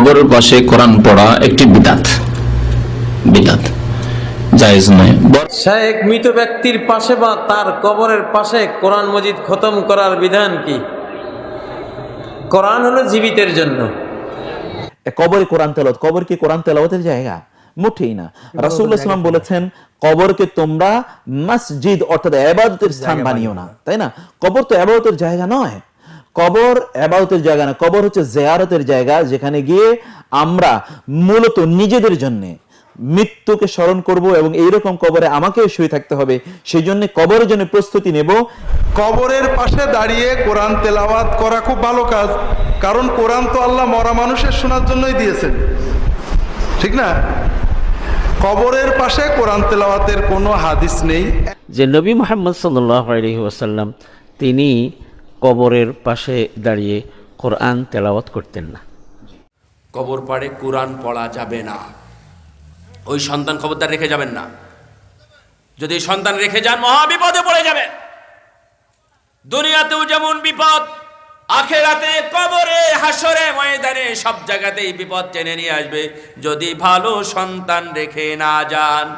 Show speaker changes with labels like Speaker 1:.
Speaker 1: কবরের পাশে কোরআন পড়া একটি বিদাত। বিদাত। জায়েজ নয়।
Speaker 2: মৃত ব্যক্তির পাশে বা তার কবরের পাশে কোরআন মজিদ খতম করার বিধান কি? কোরআন হলো জীবিতের জন্য।
Speaker 3: কবরে কোরআন তেলাওয়াত। কবর কি কোরআন তেলাওয়াতের জায়গা? মোটেই না। রাসূলুল্লাহ সাল্লাম বলেছেন কবরকে তোমরা মসজিদ অর্থাৎ এবাদতের স্থান বানিও না। তাই না? কবর তো এবাদতের জায়গা নয়। কবর এবাদতের জায়গা না কবর হচ্ছে জিয়ারতের জায়গা যেখানে গিয়ে আমরা মূলত নিজেদের জন্য মৃত্যুকে স্মরণ করব এবং এইরকম কবরে আমাকেও শুয়ে থাকতে হবে। সেই জন্য কবরের জন্য প্রস্তুতি নেব।
Speaker 4: কবরের পাশে দাঁড়িয়ে কোরআন তেলাওয়াত করা খুব ভালো কাজ কারণ কোরআন তো আল্লাহ মরা মানুষের শোনার জন্যই দিয়েছেন। ঠিক না? কবরের পাশে কোরআন তেলাওয়াতের কোনো হাদিস নেই।
Speaker 5: যে নবী মোহাম্মদ সাল্লাহ আলহি ওয়াসাল্লাম তিনি কবরের পাশে দাঁড়িয়ে কোরআন তেলাওয়াত করতেন না।
Speaker 6: কবর পাড়ে কোরআন পড়া যাবে না। ওই সন্তান খবরদার রেখে যাবেন না। যদি সন্তান রেখে যান মহা বিপদে পড়ে যাবে দুনিয়াতেও যেমন বিপদ, আখেরাতে কবরে হাসরে ময়দানে, সব জায়গাতেই বিপদ টেনে নিয়ে আসবে। যদি ভালো সন্তান রেখে না যান